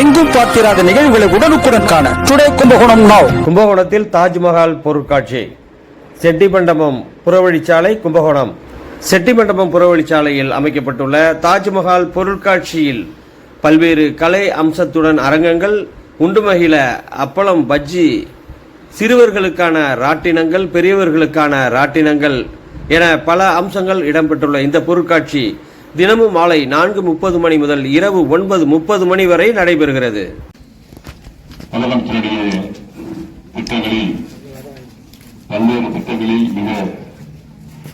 எங்கும் பார்த்திராத நிகழ்வுகளை உடனுக்குடன் காண டுடே கும்பகோணம் நாவ் கும்பகோணத்தில் தாஜ்மஹால் பொருட்காட்சி. செட்டிமண்டபம் புறவழிச்சாலை கும்பகோணம். செட்டிமண்டபம் புறவழிச்சாலையில் அமைக்கப்பட்டுள்ள தாஜ்மஹால் பொருட்காட்சியில் பல்வேறு கலை அம்சத்துடன் அரங்கங்கள் உண்டு அப்பளம் பஜ்ஜி சிறுவர்களுக்கான ராட்டினங்கள் பெரியவர்களுக்கான ராட்டினங்கள் என பல அம்சங்கள் இடம்பெற்றுள்ள இந்த பொருட்காட்சி. தினமும் மாலை நான்கு முப்பது மணி முதல் இரவு ஒன்பது முப்பது மணி வரை நடைபெறுகிறது. திட்டங்களில் பல்வேறு திட்டங்களில் மிக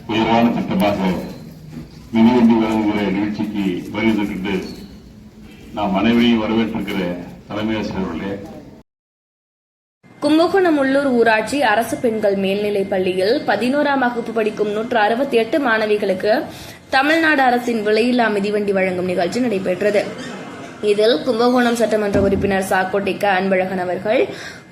உயர்வான திட்டமாக மிதிவண்டி வழங்குகிற நிகழ்ச்சிக்கு வருகின்றது நாம் அனைவரையும் வரவேற்றிருக்கிற தலைமை ஆசிரியர் அவர்களே கும்பகோணம் உள்ளூர் ஊராட்சி அரசு பெண்கள் மேல்நிலைப் பள்ளியில் பதினோராம் வகுப்பு படிக்கும் நூற்று அறுபத்தி எட்டு மாணவிகளுக்கு தமிழ்நாடு அரசின் விலையில்லா மிதிவண்டி வழங்கும் நிகழ்ச்சி நடைபெற்றது. இதில் கும்பகோணம் சட்டமன்ற உறுப்பினர் சாக்கோட்டிக்க அன்பழகன் அவர்கள்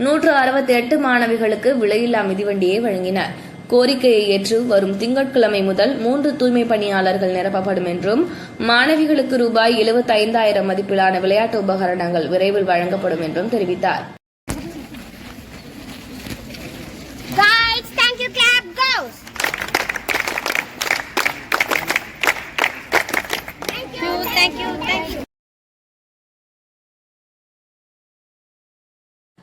நூற்று அறுபத்தி எட்டு மாணவிகளுக்கு விலையில்லா மிதிவண்டியை வழங்கினார். கோரிக்கையை ஏற்று வரும் திங்கட்கிழமை முதல் மூன்று தூய்மை பணியாளர்கள் நிரப்பப்படும் என்றும் மாணவிகளுக்கு ரூபாய் எழுபத்தைந்தாயிரம் மதிப்பிலான விளையாட்டு உபகரணங்கள் விரைவில் வழங்கப்படும் என்றும் தெரிவித்தார்.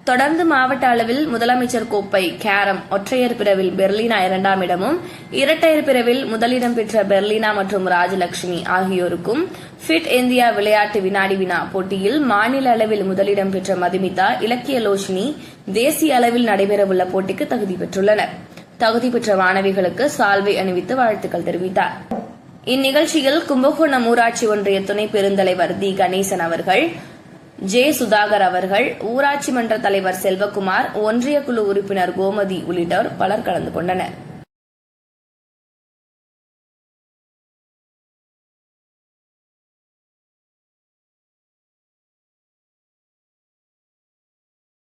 தொடர்ந்து மாவட்ட அளவில் முதலமைச்சர் கோப்பை கேரம் ஒற்றையர் பிரிவில் பெர்லினா இரண்டாம் இடமும் இரட்டையர் பிரிவில் முதலிடம் பெற்ற பெர்லினா மற்றும் ராஜலட்சுமி ஆகியோருக்கும் ஃபிட் இந்தியா விளையாட்டு வினாடி வினா போட்டியில் மாநில அளவில் முதலிடம் பெற்ற மதுமிதா இலக்கிய லோஷினி தேசிய அளவில் நடைபெறவுள்ள போட்டிக்கு தகுதி பெற்றுள்ளனர். தகுதி பெற்ற மாணவிகளுக்கு சால்வை அணிவித்து வாழ்த்துக்கள் தெரிவித்தார். இந்நிகழ்ச்சியில் கும்பகோணம் ஊராட்சி ஒன்றிய துணை பெருந்தலைவர் தி. கணேசன் அவர்கள் ஜே. சுதாகர் அவர்கள் ஊராட்சி மன்ற தலைவர் செல்வகுமார் ஒன்றிய குழு உறுப்பினர் கோமதி உள்ளிட்டோர் பலர் கலந்து கொண்டனர்.